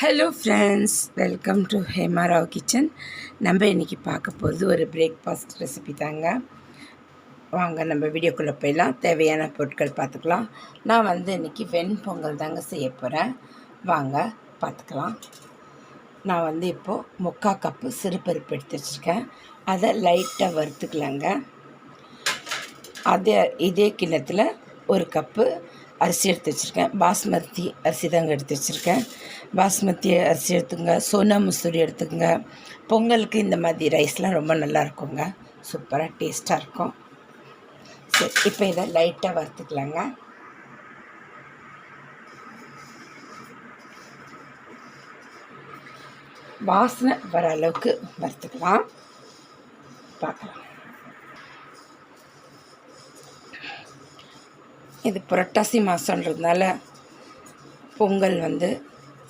Hello friends welcome to Hemarao kitchen நம்ம இன்றைக்கி பார்க்க போகிறது ஒரு பிரேக்ஃபாஸ்ட் ரெசிபி தாங்க. வாங்க நம்ம வீடியோக்குள்ளே போயிடலாம். தேவையான பொருட்கள் பார்த்துக்கலாம். நான் வந்து இன்றைக்கி வெண்பொங்கல் தாங்க செய்ய போகிறேன் வாங்க பார்த்துக்கலாம். நான் வந்து இப்போது முக்கால் கப்பு சிறுபருப்பு எடுத்து வச்சுருக்கேன். அதை லைட்டாக வறுத்துக்கலாங்க. அதே இதே கிண்ணத்தில் ஒரு கப்பு அரிசி எடுத்து வச்சுருக்கேன். பாஸ்மதி அரிசி தாங்க எடுத்து வச்சுருக்கேன். பாஸ்மதி அரிசி எடுத்துங்க சோனா மசூரி எடுத்துக்கோங்க. பொங்கலுக்கு இந்த மாதிரி ரைஸ்லாம் ரொம்ப நல்லா இருக்குங்க சூப்பராக டேஸ்ட்டாக இருக்கும். சரி இப்போ இதை லைட்டாக வறுத்துக்கலாங்க. வாசனை வர அளவுக்கு வறுத்துக்கலாம். பார்க்கலாம். இது புரட்டாசி மாதன்றதுனால பொங்கல் வந்து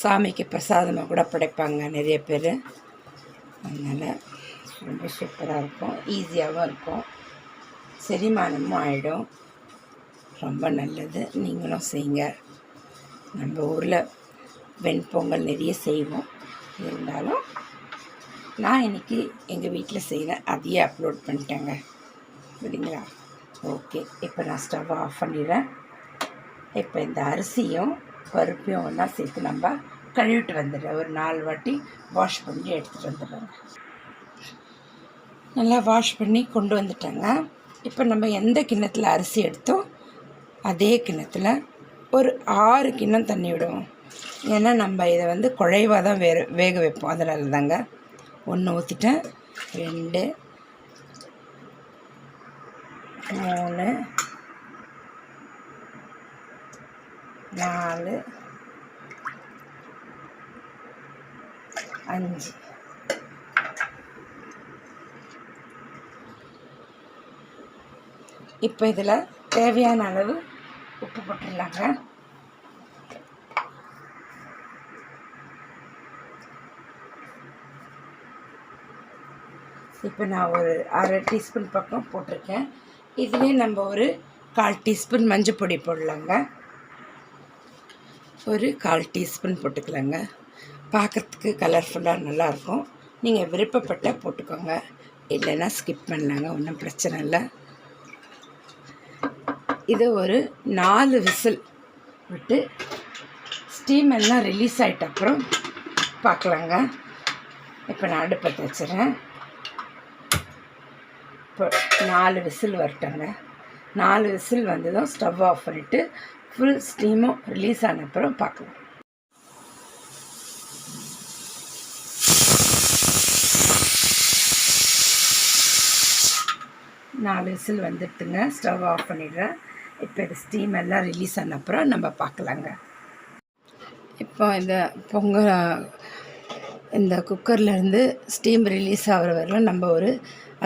சாமிக்கு பிரசாதமாக கூட படைப்பாங்க நிறைய பேர். அதனால் ரொம்ப சூப்பராக இருக்கும். ஈஸியாகவும் இருக்கும். செரிமானமும் ஆகிடும் ரொம்ப நல்லது. நீங்களும் செய்யுங்க. நம்ம ஊரில் வெண்பொங்கல் நிறைய செய்வோம். இருந்தாலும் நான் இன்றைக்கி எங்கள் வீட்டில் செய்கிறேன் அதையே அப்லோட் பண்ணிட்டேங்க. சரிங்களா ஓகே இப்போ நான் ஸ்டவ் ஆஃப் பண்ணிடுறேன். இப்போ இந்த அரிசியும் பருப்பையும் ஒன்றா சேர்த்து நம்ம கழுவிட்டு வந்துடுறேன். ஒரு நாலு வாட்டி வாஷ் பண்ணி எடுத்துகிட்டு வந்துடுறேங்க நல்லா வாஷ் பண்ணி கொண்டு வந்துட்டாங்க. இப்போ நம்ம எந்த கிண்ணத்தில் அரிசி எடுத்தோம்? அதே கிண்ணத்தில் ஒரு ஆறு கிண்ணம் தண்ணி விடுவோம். ஏன்னா நம்ம இதை வந்து குழைவாக தான் வே வேக வைப்போம். அதனால தாங்க ஒன்று ஊற்றிட்டேன் ரெண்டு மூணு நாலு அஞ்சு இப்போ இதில் தேவையான அளவு உப்பு போட்டுடலாங்க இப்போ நான் ஒரு அரை டீஸ்பூன் பக்கம் போட்டிருக்கேன் இதுலேயே நம்ம ஒரு கால் டீஸ்பூன் மஞ்சள் பொடி போடலாங்க ஒரு கால் டீஸ்பூன் போட்டுக்கலாங்க. பார்க்குறதுக்கு கலர்ஃபுல்லாக நல்லாயிருக்கும் நீங்கள் விருப்பப்பட்ட போட்டுக்கோங்க. இல்லைன்னா ஸ்கிப் பண்ணலாங்க ஒன்றும் பிரச்சனை இல்லை. இது ஒரு நாலு விசில் விட்டு ஸ்டீம் எல்லாம் ரிலீஸ் ஆகிட்ட அப்புறம் பார்க்கலாங்க இப்போ நான் அடுப்பை தச்சுறேன் இப்போ நாலு விசில் வரட்டங்க. நாலு விசில் வந்ததும் ஸ்டவ் ஆஃப் பண்ணிவிட்டு ஃபுல் ஸ்டீமும் ரிலீஸ் ஆன அப்புறம் பார்க்கலாம். நாலு விசில் வந்துடுத்துங்க ஸ்டவ் ஆஃப் பண்ணிடுறேன். இப்போ இது ஸ்டீம் எல்லாம் ரிலீஸ் ஆன அப்புறம் நம்ம பார்க்கலாங்க. இப்போ இந்த பொங்கல் இந்த குக்கர்லேருந்து ஸ்டீம் ரிலீஸ் ஆகிற வரையிலும் நம்ம ஒரு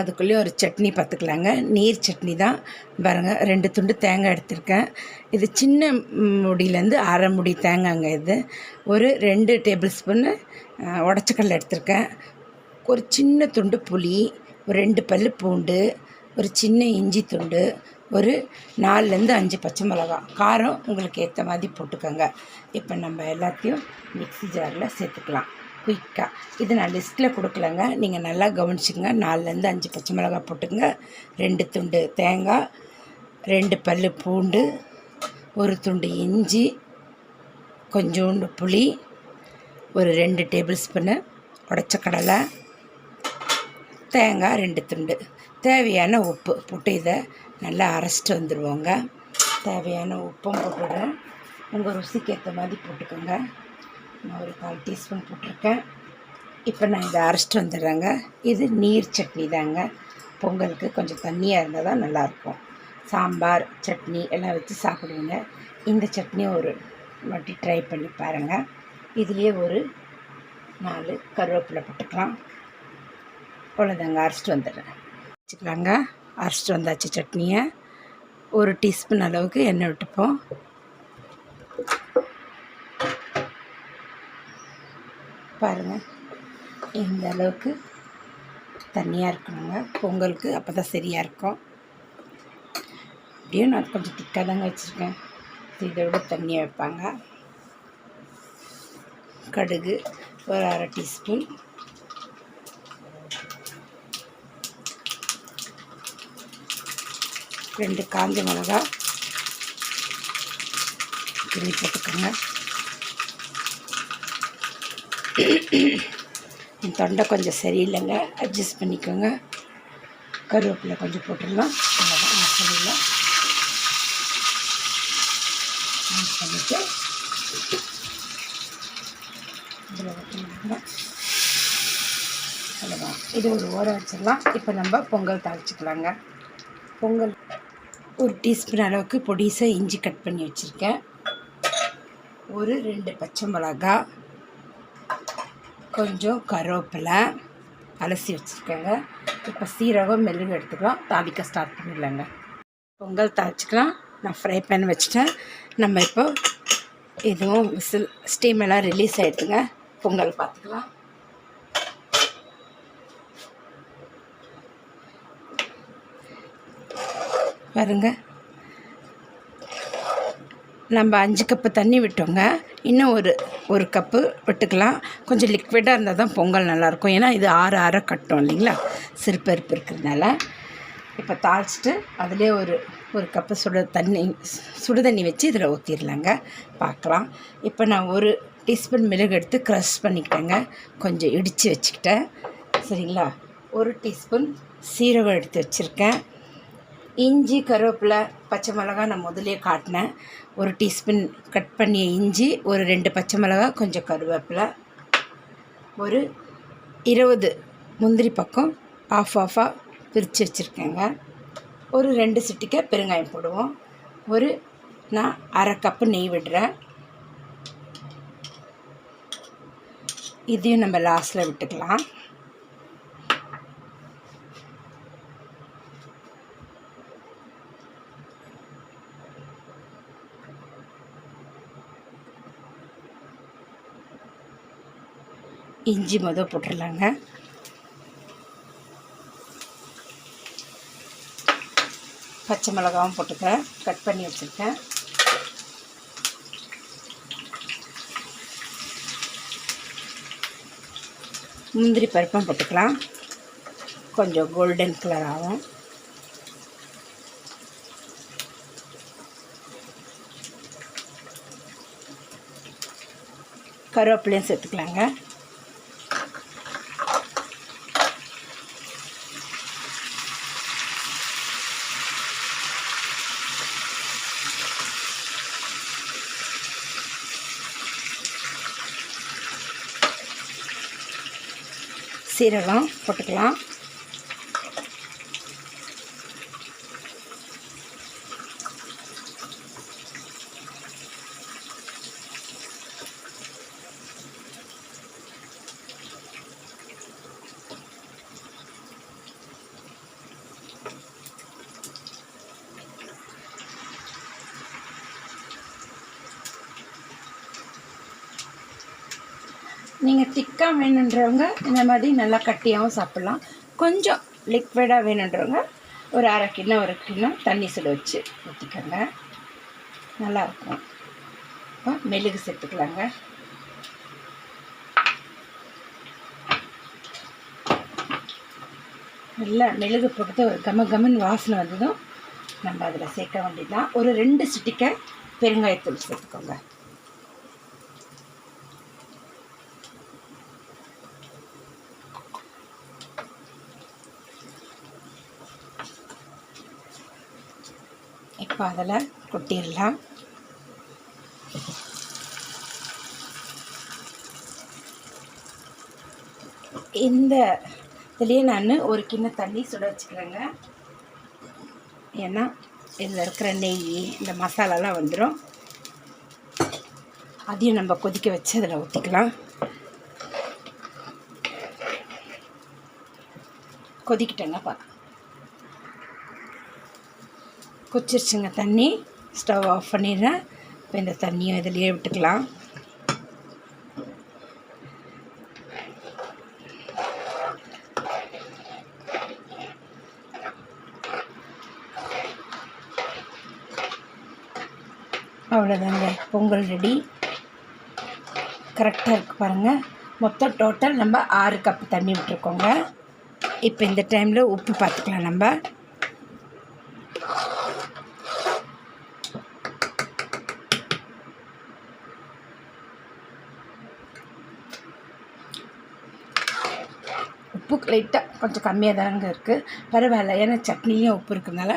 அதுக்குள்ளேயே ஒரு சட்னி பார்த்துக்கலாங்க. நீர் சட்னி தான். பாருங்கள் ரெண்டு துண்டு தேங்காய் எடுத்திருக்கேன். இது சின்ன முடியிலேருந்து அரை முடி தேங்காய்ங்க இது. ஒரு ரெண்டு டேபிள் ஸ்பூன்னு உடச்சக்கடலை எடுத்திருக்கேன். ஒரு சின்ன துண்டு புளி ஒரு ரெண்டு பல் பூண்டு ஒரு சின்ன இஞ்சி துண்டு ஒரு நாலுலேருந்து அஞ்சு பச்சை மிளகா காரம் உங்களுக்கு ஏற்ற மாதிரி போட்டுக்கோங்க. இப்போ நம்ம எல்லாத்தையும் மிக்ஸி ஜாரில் சேர்த்துக்கலாம். குயிக்காக இது நான் லிஸ்ட்டில் கொடுக்கலங்க. நீங்கள் நல்லா கவனிச்சுங்க நாலுலேருந்து அஞ்சு பச்சை மிளகா போட்டுங்க ரெண்டு துண்டு தேங்காய் ரெண்டு பல் பூண்டு ஒரு துண்டு இஞ்சி கொஞ்சோண்டு புளி ஒரு ரெண்டு டேபிள் ஸ்பூனு உடச்ச கடலை தேங்காய் ரெண்டு துண்டு. தேவையான உப்பு போட்டு இதை நல்லா அரைச்சிட்டு வந்துடுவோங்க தேவையான உப்பும் போட்டுடுறேன். உங்கள் ருசிக்கு ஏற்ற மாதிரி போட்டுக்கோங்க. நான் ஒரு கால் டீஸ்பூன் போட்டிருக்கேன். இப்போ நான் இதை அரைச்சிட்டு வந்துடுறேங்க. இது நீர் சட்னி தாங்க. பொங்கலுக்கு கொஞ்சம் தண்ணியாக இருந்தால் தான் நல்லாயிருக்கும். சாம்பார் சட்னி எல்லாம் வச்சு சாப்பிடுவீங்க. இந்த சட்னி ஒரு வாட்டி ட்ரை பண்ணி பாருங்கள் இதுலேயே ஒரு நாலு கருவேப்பிலை போட்டுக்கலாம். அவ்வளோதாங்க அரைச்சிட்டு வந்துடுறேன். வச்சுக்கலாங்க. அரைச்சிட்டு வந்தாச்சு சட்னியை. ஒரு டீஸ்பூன் அளவுக்கு எண்ணெய் விட்டுப்போம். பாருங்கள் இந்த அளவுக்கு தண்ணியாக இருக்கணுங்க. பொங்கலுக்கு அப்போ தான் சரியாக இருக்கும். அப்படியே நான் கொஞ்சம் திக்காக தாங்க வச்சுருக்கேன். இதை விட தண்ணியாக வைப்பாங்க. கடுகு ஒரு அரை டீஸ்பூன். ரெண்டு காஞ்ச மிளகா கிள்ளி போட்டுக்கோங்க. என் தொண்டை கொஞ்சம் சரியில்லைங்க. அட்ஜஸ்ட் பண்ணிக்கோங்க. கருவேப்பிலை கொஞ்சம் போட்டுடலாம். அவ்வளோதான் மசாலில் பண்ணிவிட்டு இதில் ஊற்றினாங்க அவ்வளோதான் இது ஒரு ஓரம் வச்சிடலாம். இப்போ நம்ம பொங்கல் தாளிச்சிக்கலாங்க. பொங்கல் ஒரு டீஸ்பூன் அளவுக்கு பொடிசாக இஞ்சி கட் பண்ணி வச்சுருக்கேன். ஒரு ரெண்டு பச்சை மிளகா. கொஞ்சம் கருவேப்பிலை அலசி வச்சுருக்கேங்க இப்போ சீரகம் மெழுகு எடுத்துக்கலாம். தாளிக்க ஸ்டார்ட் பண்ணிடலாங்க. பொங்கல் தாளிச்சிக்கலாம். நான் ஃப்ரை பேன் வச்சுட்டேன். நம்ம இப்போ இதுவும் விசில் ஸ்டீம் எல்லாம் ரிலீஸ் ஆகிடுதுங்க பொங்கல் பார்த்துக்கலாம். பாருங்க. நம்ம அஞ்சு கப்பு தண்ணி விட்டோங்க. இன்னும் ஒரு ஒரு கப்பு விட்டுக்கலாம். கொஞ்சம் லிக்விடாக இருந்தால் தான் பொங்கல் நல்லாயிருக்கும். ஏன்னா இது ஆறு ஆற கட்டும் இல்லைங்களா? சிறுபருப்பு இருக்கிறதுனால. இப்போ தாளிச்சிட்டு அதிலே ஒரு ஒரு கப்பு சுடு தண்ணி சுடு தண்ணி வச்சு இதில் ஊற்றிடலாங்க பார்க்கலாம் இப்போ நான் ஒரு டீஸ்பூன் மிளகு எடுத்து க்ரஷ் பண்ணிக்கிட்டேங்க. கொஞ்சம் இடித்து வச்சுக்கிட்டேன். சரிங்களா? ஒரு டீஸ்பூன் சீரகம் எடுத்து வச்சுருக்கேன். இஞ்சி கருவேப்பிலை பச்சை மிளகா நான் முதலே காட்டினேன். ஒரு டீஸ்பூன் கட் பண்ணிய இஞ்சி ஒரு ரெண்டு பச்சை மிளகா கொஞ்சம் கருவேப்பிலை ஒரு இருபது முந்திரி பக்கம் ஆஃப் ஆஃபாக பிரித்து வச்சுருக்கேங்க. ஒரு ரெண்டு சிட்டிக்க பெருங்காயம் போடுவோம். ஒரு நான் அரை கப்பு நெய் விடுறேன். இதையும் நம்ம லாஸ்ட்டில் விட்டுக்கலாம். இஞ்சி மொதல் போட்டுடலாங்க. பச்சை மிளகாவும் போட்டுக்கிறேன் கட் பண்ணி வச்சுருக்கேன் முந்திரி பருப்பும் போட்டுக்கலாம். கொஞ்சம் கோல்டன் கலர் ஆகும். கருவேப்பிலையும் சேர்த்துக்கலாங்க. சீரகம் போட்டுக்கலாம். நீங்கள் திக்காக வேணுன்றவங்க இந்த மாதிரி நல்லா கட்டியாகவும் சாப்பிட்லாம். கொஞ்சம் லிக்விடாக வேணுன்றவங்க ஒரு அரை கிண்ணம் ஒரு கிண்ணம் தண்ணி சுட வச்சு ஊற்றிக்கோங்க நல்லாயிருக்கும் இப்போ மெழுகு சேர்த்துக்கலாங்க. நல்லா மெழுகு போட்டு ஒரு கம கமன் வாசனை வந்ததும் நம்ம அதில் சேர்க்க வேண்டியதுதான். ஒரு ரெண்டு சிட்டிக்கை பெருங்காயத்தூள் சேர்த்துக்கோங்க. அதில் கொட்டிடலாம். இந்த இதுலேயே நான் ஒரு கிண்ண தண்ணி சுட வச்சுக்கிறேங்க. ஏன்னா இதில் இருக்கிற நெய் இந்த மசாலாலாம் வந்துடும் அதையும் நம்ம கொதிக்க வச்சு அதில் ஊற்றிக்கலாம் கொதிக்கிட்டேங்க பா கொச்சிருச்சுங்க தண்ணி. ஸ்டவ் ஆஃப் பண்ணிடுறேன். இப்போ இந்த தண்ணியும் இதிலேயே விட்டுக்கலாம். அவ்வளோதாங்க. பொங்கல் ரெடி. கரெக்டாக இருக்குது பாருங்கள் மொத்தம் டோட்டல் நம்ம ஆறு கப்பு தண்ணி விட்டுருக்கோங்க. இப்போ இந்த டைமில் உப்பு பார்த்துக்கலாம் நம்ம உப்பு லைட்டாக கொஞ்சம் கம்மியாக தாங்க இருக்குது பரவாயில்ல. ஏன்னா சட்னியும் உப்பு இருக்கிறதுனால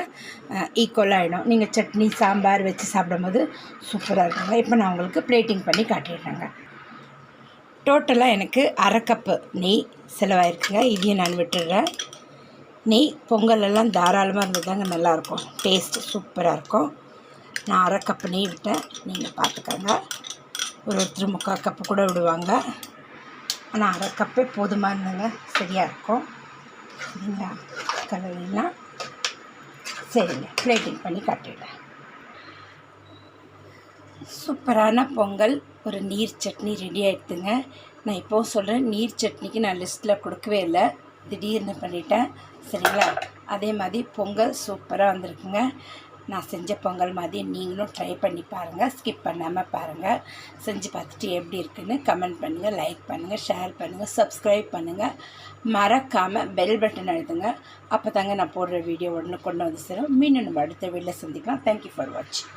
ஈக்குவலாக ஆகிடும் நீங்கள் சட்னி சாம்பார் வச்சு சாப்பிடும்போது சூப்பராக இருக்குங்க. இப்போ நான் உங்களுக்கு பிளேட்டிங் பண்ணி காட்டிடுறேங்க. டோட்டலாக எனக்கு அரை கப்பு நெய் செலவாயிருக்குங்க. இதையும் நான் விட்டுடுறேன். நெய் பொங்கல் எல்லாம் தாராளமாக இருந்ததாங்க நல்லாயிருக்கும். டேஸ்ட்டு சூப்பராக இருக்கும். நான் அரை கப்பு நெய் விட்டேன். நீங்கள் பார்த்துக்கோங்க. ஒரு ஒருத்தர் முக்கால் கப்பு கூட விடுவாங்க. ஆனால் அரை கப்பே போதுமானதுங்க சரியாக இருக்கும். சரிங்களா கலரிலாம் சரிங்க பிளேட்டிங் பண்ணி காட்டிடுறேன். சூப்பரான பொங்கல். ஒரு நீர் சட்னி ரெடி ஆகிடுதுங்க நான் இப்போவும் சொல்கிறேன் நீர் சட்னிக்கு நான் லிஸ்ட்டில் கொடுக்கவே இல்லை. திடீர்னு பண்ணிட்டேன். சரிங்களா? அதே மாதிரி பொங்கல் சூப்பராக வந்திருக்குங்க. நான் செஞ்ச பொங்கல் மாதிரி நீங்களும் ட்ரை பண்ணி பாருங்கள் ஸ்கிப் பண்ணாமல் பாருங்கள் செஞ்சு பார்த்துட்டு எப்படி இருக்குன்னு கமெண்ட் பண்ணுங்கள் லைக் பண்ணுங்கள் ஷேர் பண்ணுங்கள் சப்ஸ்கிரைப் பண்ணுங்கள் மறக்காமல் பெல் பட்டன் அழுத்துங்க. அப்போ தாங்க நான் போடுற வீடியோ உடனே கொண்டு வந்து சேரும். மீண்டும் நம்ம அடுத்த வீடியோவில் சந்திக்கலாம். தேங்க்யூ ஃபார் வாட்சிங்